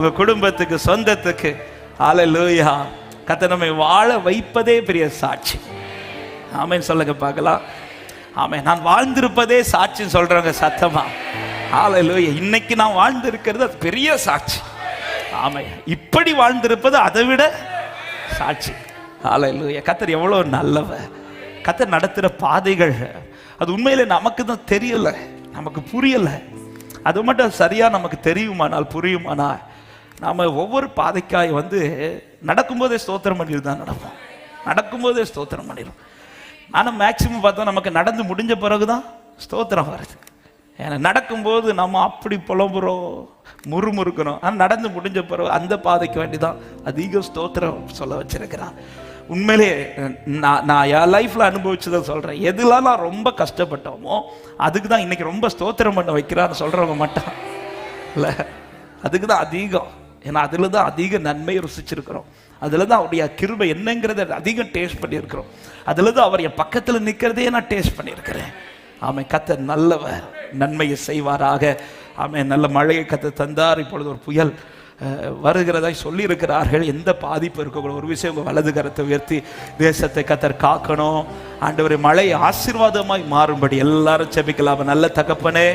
உங்க குடும்பத்துக்கு சொந்தத்துக்கு. ஹalleluya கத்த நம்மை வாழ வைப்பதே பெரிய சாட்சி. ஆமைன்னு சொல்லுங்க பார்க்கலாம். ஆமை நான் வாழ்ந்திருப்பதே சாட்சின்னு சொல்றவங்க சத்தமா? ஹalleluya இன்னைக்கு நான் வாழ்ந்திருக்கிறது அது பெரிய சாட்சி. ஆமை இப்படி வாழ்ந்திருப்பது அதை விட சாட்சி. ஹalleluya கத்தர் எவ்வளோ நல்லவ கத்தர் நடத்துகிற பாதைகள். அது உண்மையில் நமக்கு தான் தெரியலை. நமக்கு புரியலை. அது மட்டும் சரியாக நமக்கு தெரியுமானால் புரியுமானால் நாம் ஒவ்வொரு பாதைக்காய் வந்து நடக்கும்போதே ஸ்தோத்திரம் பண்ணிட்டு தான் நடப்போம். நடக்கும்போதே ஸ்தோத்திரம் பண்ணிடும் ஆனால் மேக்சிமம் பார்த்தா நமக்கு நடந்து முடிஞ்ச பிறகு தான் ஸ்தோத்திரம் வருது. ஏன்னா நடக்கும்போது நம்ம அப்படி புலம்புறோம் முறுமுறுக்கிறோம். ஆனால் நடந்து முடிஞ்ச பிறகு அந்த பாதைக்கு வேண்டி தான் அதிக ஸ்தோத்திரம் சொல்ல வச்சிருக்கிறான். உண்மையிலே நான் நான் என் லைஃப்பில் அனுபவிச்சதை சொல்கிறேன் எதுலாம் நான் ரொம்ப கஷ்டப்பட்டோமோ அதுக்கு தான் இன்றைக்கி ரொம்ப ஸ்தோத்திரம் பண்ண வைக்கிறான்னு சொல்கிறவங்க மட்டும் இல்லை. அதுக்கு தான் அதிகம். ஏன்னா அதில் தான் அதிக நன்மையை ருசிச்சிருக்கிறோம். அதில் தான் அவருடைய கிருபை என்னங்கிறத அதிகம் டேஸ்ட் பண்ணியிருக்கிறோம். அதில் தான் அவர் என் பக்கத்தில் நிற்கிறதே நான் டேஸ்ட் பண்ணியிருக்கிறேன். ஆமை கத்த நல்லவர் நன்மையை செய்வாராக. ஆமை நல்ல மழையை கத்த தந்தார். இப்பொழுது ஒரு புயல் வருகிறதாய் சொல்லியிருக்கிறார்கள். எந்த பாதிப்பு இருக்கக்கூட ஒரு விஷயம் உங்கள் வலது கரத்தை உயர்த்தி தேசத்தை கத்தர் காக்கணும். ஆண்டவரை மழை ஆசீர்வாதமாய் மாறும்படி எல்லாரும் செபிக்கலாம் நல்ல தகப்பனே.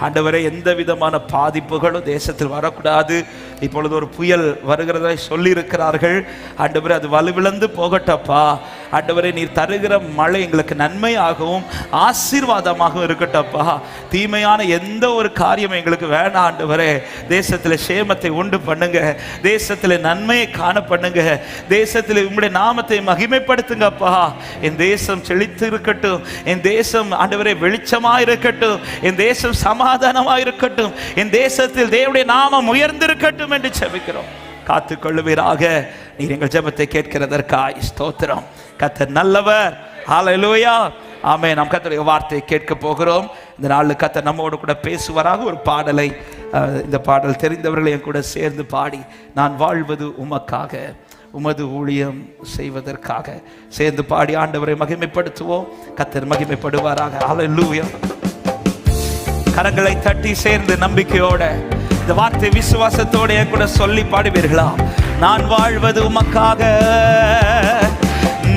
ஆண்டவரே எந்த விதமான பாதிப்புகளும் தேசத்தில் வரக்கூடாது. இப்பொழுது ஒரு புயல் வருகிறதை சொல்லியிருக்கிறார்கள். ஆண்டவரே அது வலுவிழந்து போகட்டப்பா. ஆண்டவரே நீர் தருகிற மழை எங்களுக்கு நன்மையாகவும் ஆசீர்வாதமாகவும் இருக்கட்டப்பா தீமையான எந்த ஒரு காரியம் எங்களுக்கு வேண்டாம் ஆண்டவரே. தேசத்தில் சேமத்தை உண்டு பண்ணுங்க. தேசத்தில் நன்மையை காண பண்ணுங்க தேசத்தில் உங்களுடைய நாமத்தை மகிமைப்படுத்துங்கப்பா. என் தேசம் செழித்து இருக்கட்டும். என் தேசம் ஆண்டவரே வெளிச்சமா இருக்கட்டும் என் தேசம் சமாதானமா இருக்கட்டும் என் தேசத்தில் தேவனுடைய நாமம் உயர்ந்திருக்கட்டும் என்று செபிக்கிறோம் காத்துக்கொள்ளுவீராக. நீர் எங்கள் ஜெபத்தை கேட்கிறதற்காய் ஸ்தோத்திரம். கத்தர் நல்லவர். ஆலையிலோயா ஆமே நாம் கத்தருடைய வார்த்தையை கேட்க போகிறோம். இந்த நாளில் கத்தர் நம்மோடு கூட பேசுவாராக. ஒரு பாடலை இந்த பாடல் தெரிந்தவர்களையும் கூட சேர்ந்து பாடி நான் வாழ்வது உமக்காக உமது ஊழியம் செய்வதற்காக. சேர்ந்து பாடி ஆண்டவரை மகிமைப்படுத்துவோம். கத்தர் மகிமைப்படுவாராக. ஹalleluya கரங்களை தட்டி சேர்ந்து நம்பிக்கையோட இந்த வார்த்தை விசுவாசத்தோட கூட சொல்லி பாடுவீர்களா? நான் வாழ்வது உமக்காக.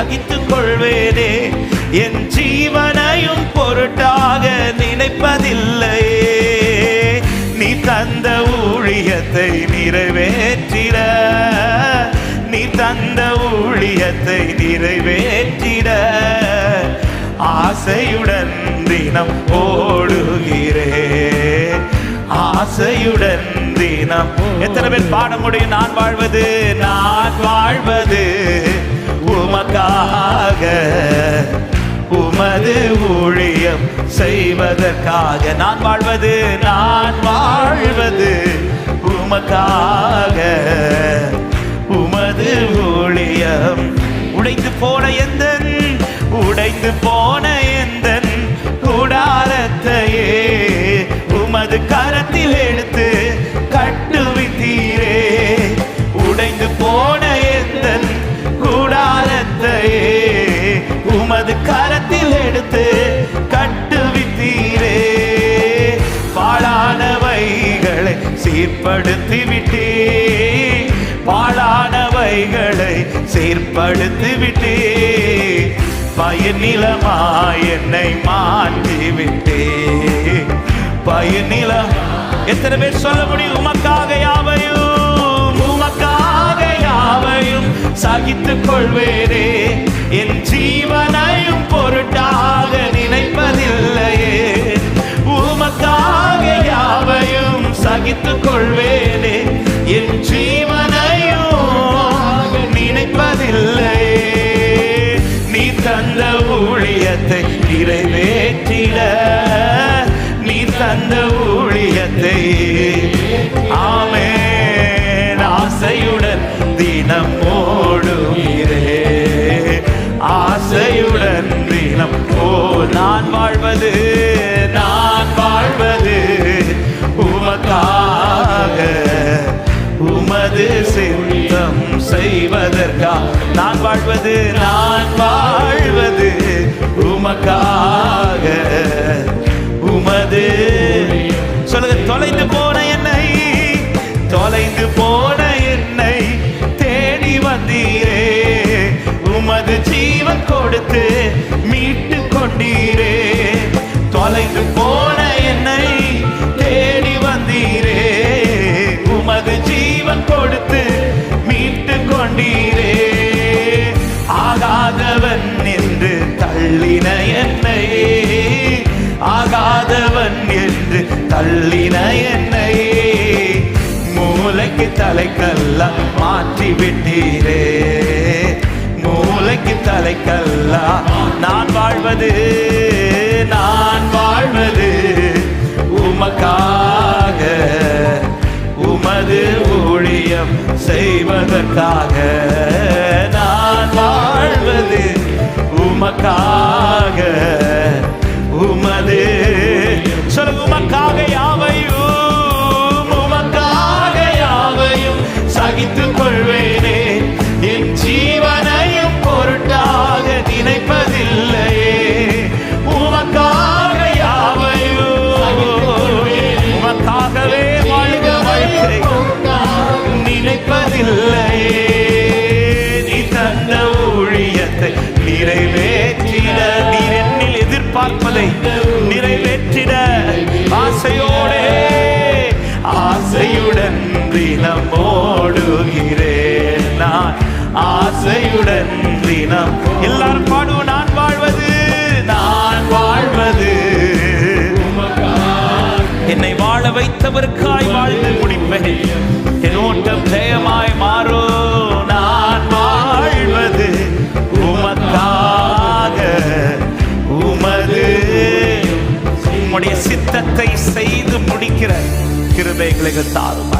தியாகித்துக் கொள்வேனே. என் ஜீவனையும் பொருட்டாக நினைப்பதில்லையே. நீ தந்த ஊழியத்தை நிறைவேற்றிட. நீ தந்த ஊழியத்தை நிறைவேற்றிட. ஆசையுடன் தினம் ஓடுகிறேன் ஆசையுடன் தினம் எத்தனை பேர் பாட முடியும்? நான் வாழ்வது நான் வாழ்வது. உமக்காக உமது ஊழியம் செய்வதற்காக. நான் வாழ்வது நான் வாழ்வது உமக்காக. உமது ஊழியம் உடைந்து போன எந்த உடைந்து போன எந்த கூடாரத்தையே உமது கரத்தில் எடுத்து பாழானவைகளை சீர்படுத்தி விட்டே பாழானவைகளை சீர்படுத்தி விட்டே பயனிலமா என்னை மாற்றி விட்டே பயனிலம் எத்தனை பேர் சொல்ல முடியும்? உமக்காக யாவையும் உமக்காக யாவையும் சகித்துக் கொள்வேனே. என் ஜீவனையும் பொருட்டாக நினைப்பதில்லையே. யாவையும் சகித்துக் கொள்வேனே என் ஜீவனையும் நினைப்பதில்லை நீ தந்த ஊழியத்தை நிறைவேற்றிட. நீ தந்த ஊழியத்தை ஆமே ஆசையுடன் தினம் ஓடுகிறே. ஆசையுடன் தினம் ஓ நான் வாழ்வது வாழ்வது நான் வாழ்வது உமக்காக. உமது சொல்லுங்க தொலைந்து போன என்னை தொலைந்து போன என்னை தேடி வந்தீரே. உமது ஜீவன் கொடுத்து தள்ளின என்னை ஆகாதவன் என்று தள்ளின என்னை மூளைக்கு தலைக்கல்ல மாற்றி விட்டீரே. மூளைக்கு தலைக்கல்ல நான் வாழ்வது நான் வாழ்வது உமக்காக. உமது ஊழியம் செய்வதற்காக. நான் ஆசையுடன் தினம். எல்லாரும் பாடுவோம் நான் வாழ்வது நான் வாழ்வது. என்னை வாழ வைத்தவருக்காய் வாழ்ந்து முடிப்பேன். என் ஓட்டம் ஜெயமாய் மாறும் நான் வாழ்வது உமக்காக உமது. உம்முடைய சித்தத்தை செய்து முடிக்கிற கிருபைகளை தாருமா